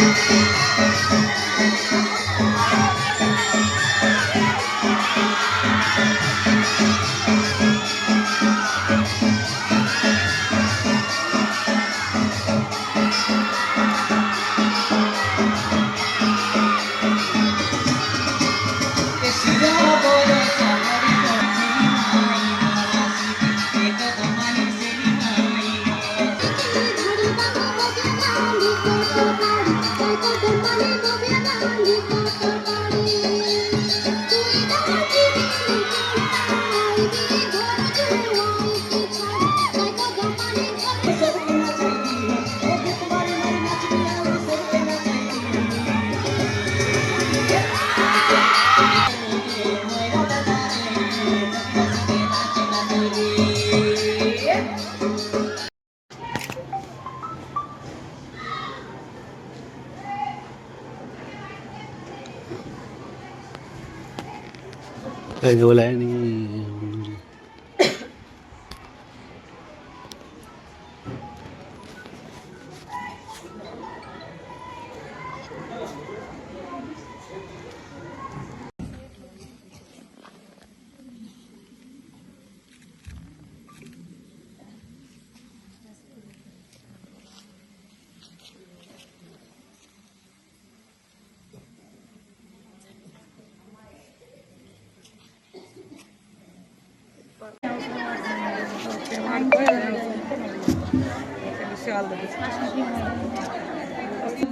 Música 再给我来那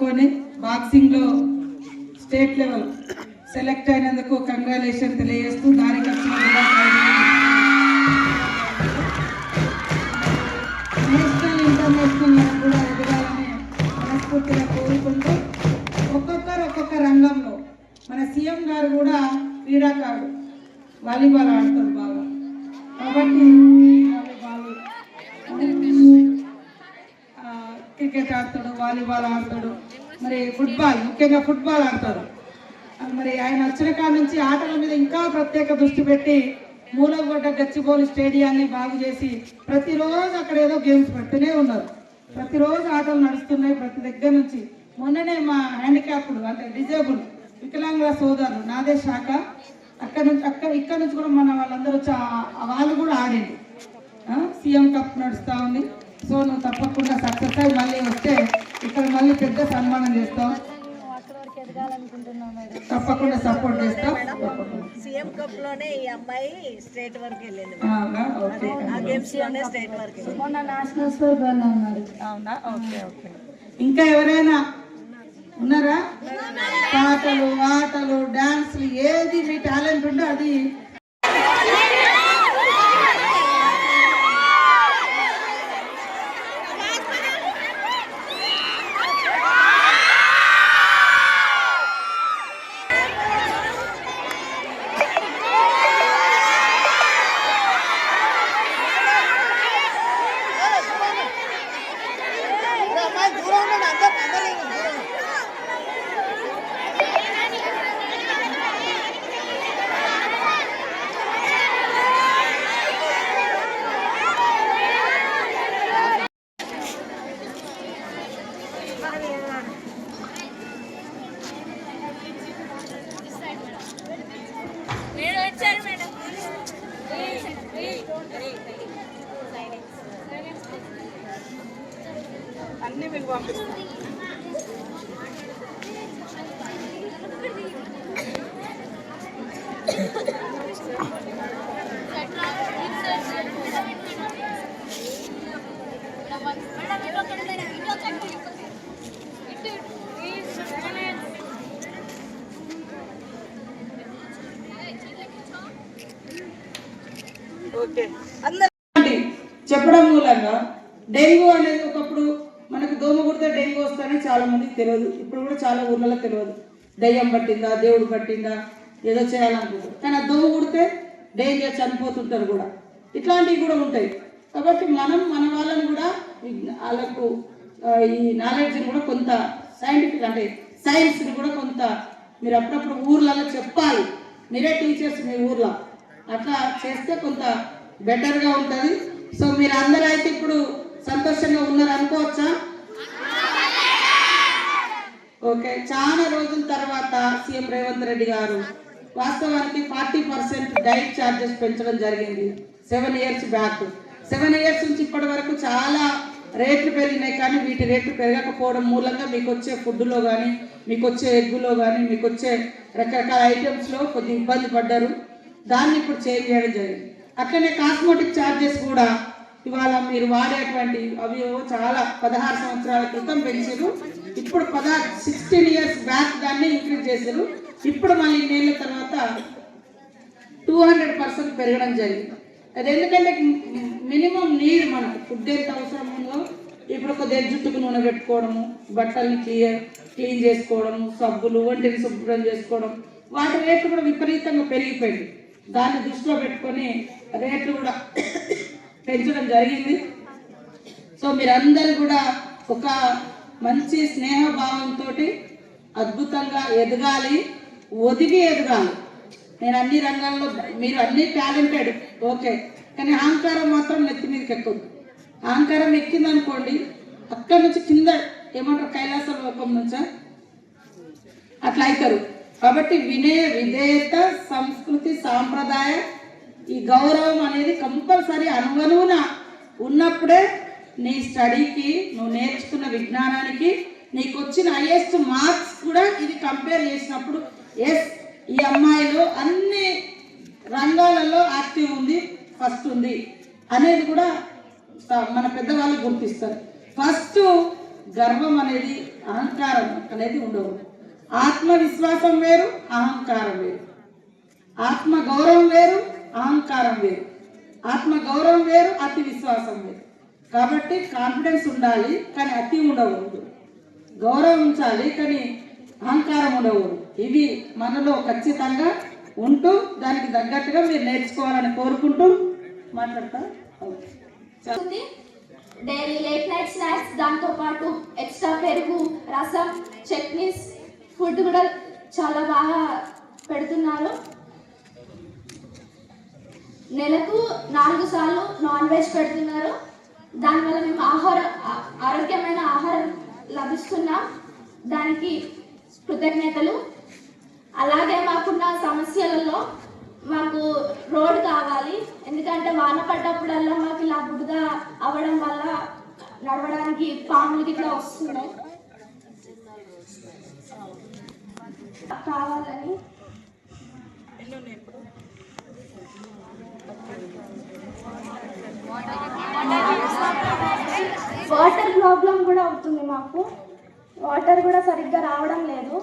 కొని బాక్సింగ్లో state level select అయినందుకు కంగ్రాలేషన్ తెలియజేస్తూ దానికి వచ్చిన నేషనల్ ఇంటర్నేషనల్ కూడా ఎదగాలని మనస్ఫూర్తిగా కోరుకుంటూ ఒక్కొక్కరు ఒక్కొక్క రంగంలో మన సీఎం గారు కూడా క్రీడాకారుడు వాలీబాల్ ఆడతారు బాగా. కాబట్టి వాళ్ళు క్రికెట్ ఆడతాడు వాలీబాల్ ఆడతాడు మరి ఫుట్బాల్ ముఖ్యంగా ఫుట్బాల్ ఆడతారు. మరి ఆయన వచ్చిన కాడ నుంచి ఆటల మీద ఇంకా ప్రత్యేక దృష్టి పెట్టి మూలగొడ్డ గచ్చిబౌలి స్టేడియాన్ని బాగు చేసి ప్రతిరోజు అక్కడ ఏదో గేమ్స్ పెడుతూనే ఉన్నారు. ప్రతిరోజు ఆటలు నడుస్తున్నాయి ప్రతి దగ్గర నుంచి. మొన్ననే మా హ్యాండిక్యాప్డ్ అంటే డిజేబుల్ వికలాంగుల సోదరులు నాదే శాఖ అక్కడ నుంచి అక్కడ ఇక్కడ నుంచి కూడా మన వాళ్ళందరూ వచ్చి వాళ్ళు కూడా ఆడింది సీఎం కప్ నడుస్తూ ఉంది. సో నువ్వు తప్పకుండా సక్సెస్ అయ్యి మళ్ళీ వస్తే ఇక్కడ మళ్ళీ పెద్ద సన్మానం చేస్తాం తప్పకుండా సపోర్ట్ చేస్తాం తప్పకుండా. సీఎం కప్లోనే ఈ అమ్మాయి స్టేట్ వరకు వెళ్ళింది. అవునా? ఓకే. ఆ గేమ్స్లోనే స్టేట్ వరకు వెళ్ళింది. మొన్న నేషనల్స్ వరకు ఉన్నారు అవునా? Okay okay. ఇంకా ఎవరైనా ఉన్నారా? పాటలు ఆటలు డాన్స్లు ఏది మీ టాలెంట్ ఉంటే అది అన్ని మీకు ఓకే. అందరు చెప్పడం మూలంగా డెంగ్యూ అనేది ఒకప్పుడు మనకు దోమ కుడితే డెంగ్యూ వస్తుందని చాలా మందికి తెలియదు. ఇప్పుడు కూడా చాలా ఊర్లలో తెలియదు. దయ్యం పట్టిందా దేవుడు పట్టిందా ఏదో చేయాలనుకుంటారు. కానీ ఆ దోమ కుడితే డెంగ్యూ చనిపోతుంటారు కూడా. ఇట్లాంటివి కూడా ఉంటాయి. కాబట్టి మనం మన వాళ్ళని కూడా వాళ్ళకు ఈ నాలెడ్జ్ని కూడా కొంత సైంటిఫిక్ అంటే సైన్స్ని కూడా కొంత మీరు అప్పుడప్పుడు ఊర్లలో చెప్పాలి. మీరే టీచర్స్ మీ ఊర్లో. అట్లా చేస్తే కొంత బెటర్గా ఉంటుంది. సో మీరు అందరూ అయితే ఇప్పుడు సంతోషంగా ఉన్నారు అనుకోవచ్చా? ఓకే చాలా రోజుల తర్వాత సీఎం రేవంత్ రెడ్డి గారు వాస్తవానికి ఫార్టీ పర్సెంట్ డైట్ ఛార్జెస్ పెంచడం జరిగింది. Seven years back. Seven years నుంచి ఇప్పటి వరకు చాలా రేట్లు పెరిగినాయి కానీ వీటి రేట్లు పెరగకపోవడం మూలంగా మీకు వచ్చే ఫుడ్లో కానీ మీకు వచ్చే ఎగ్గులో కానీ మీకు వచ్చే రకరకాల ఐటమ్స్లో కొద్దిగా ఇబ్బంది పడ్డారు. దాన్ని ఇప్పుడు చేంజ్ చేయడం జరిగింది. అట్లనే కాస్మోటిక్ ఛార్జెస్ కూడా ఇవాళ మీరు వాడేటువంటి అవి చాలా పదహారు సంవత్సరాల క్రితం పెంచారు. ఇప్పుడు పదహారు సిక్స్టీన్ ఇయర్స్ బ్యాక్ దాన్ని ఇంక్రీజ్ చేశారు. ఇప్పుడు మళ్ళీ ఇన్నేళ్ళ తర్వాత టూ హండ్రెడ్ పర్సెంట్ పెరగడం జరిగింది. అది ఎందుకంటే మినిమం నీడ్ మనకు ఫుడ్ ఎంత అవసరం ఉందో ఇప్పుడు కొద్దిగా జుట్టుకు నూనె పెట్టుకోవడము బట్టల్ని క్లియర్ క్లీన్ చేసుకోవడము సబ్బులు వంటిని శుభ్రం చేసుకోవడం వాటి రేట్లు కూడా విపరీతంగా పెరిగిపోయింది. దాన్ని దృష్టిలో పెట్టుకొని రేట్లు కూడా పెంచడం జరిగింది. సో మీరందరూ కూడా ఒక మంచి స్నేహభావంతో అద్భుతంగా ఎదగాలి ఒదిగి ఎదగాలి. నేను అన్ని రంగాల్లో మీరు అన్ని టాలెంటెడ్ ఓకే. కానీ అహంకారం మాత్రం నెత్తి మీదకి ఎక్కదు. అహంకారం ఎక్కింది అనుకోండి అక్కడి నుంచి కింద ఏమంటారు కైలాస లోకం నుంచా? అట్లా అవుతారు. కాబట్టి వినయ విధేయత సంస్కృతి సాంప్రదాయ ఈ గౌరవం అనేది కంపల్సరీ అనువనువున ఉన్నప్పుడే నీ స్టడీకి నువ్వు నేర్చుకున్న విజ్ఞానానికి నీకు వచ్చిన హైయెస్ట్ మార్క్స్ కూడా ఇది కంపేర్ చేసినప్పుడు ఎస్ ఈ అమ్మాయిలో అన్ని రంగాలలో యాక్టివ్ ఉంది ఫస్ట్ ఉంది అనేది కూడా మన పెద్దవాళ్ళు గుర్తిస్తారు. ఫస్ట్ గర్వం అనేది అహంకారం అనేది ఉండవు ఆత్మవిశ్వాసం వేరు అహంకారం వేరు. ఆత్మ గౌరవం వేరు అహంకారం వేరు. ఆత్మ గౌరవం వేరు అతి విశ్వాసం వేరు. కాబట్టి కాన్ఫిడెన్స్ ఉండాలి కానీ అతి ఉండకూడదు. గౌరవం ఉంచాలి కానీ అహంకారం ఉండకూడదు. ఇవి మనలో ఖచ్చితంగా ఉంటూ దానికి తగ్గట్టుగా మీరు నేర్చుకోవాలని కోరుకుంటూ మాట్లాడతా. డైలీ లేట్ నైట్ స్నాక్స్ దాంతో పాటు ఎక్స్ట్రా పెరుగు రసం చట్నీస్ ఫుడ్ కూడా చాలా బాగా పెడుతున్నారు. నెలకు నాలుగు సార్లు నాన్ వెజ్ పెడుతున్నారు. దానివల్ల మేము ఆహారం ఆరోగ్యమైన ఆహారం లభిస్తున్నాం. దానికి కృతజ్ఞతలు. అలాగే మాకున్న సమస్యలలో మాకు రోడ్ కావాలి. ఎందుకంటే వాన పడ్డప్పుడల్లా మాకు ఇలా బురద అవ్వడం వల్ల నడవడానికి పాములు ఇట్లా వస్తున్నాయి. కావాలని వాటర్ ప్రాబ్లం కూడా అవుతుంది మాకు. వాటర్ కూడా సరిగ్గా రావడం లేదు.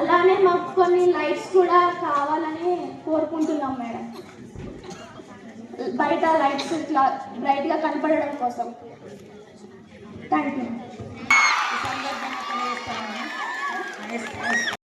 అలానే మాకు కొన్ని లైట్స్ కూడా కావాలని కోరుకుంటున్నాం మేడం. బయట లైట్స్ ఇట్లా బ్రైట్గా కనపడడం కోసం. Thank you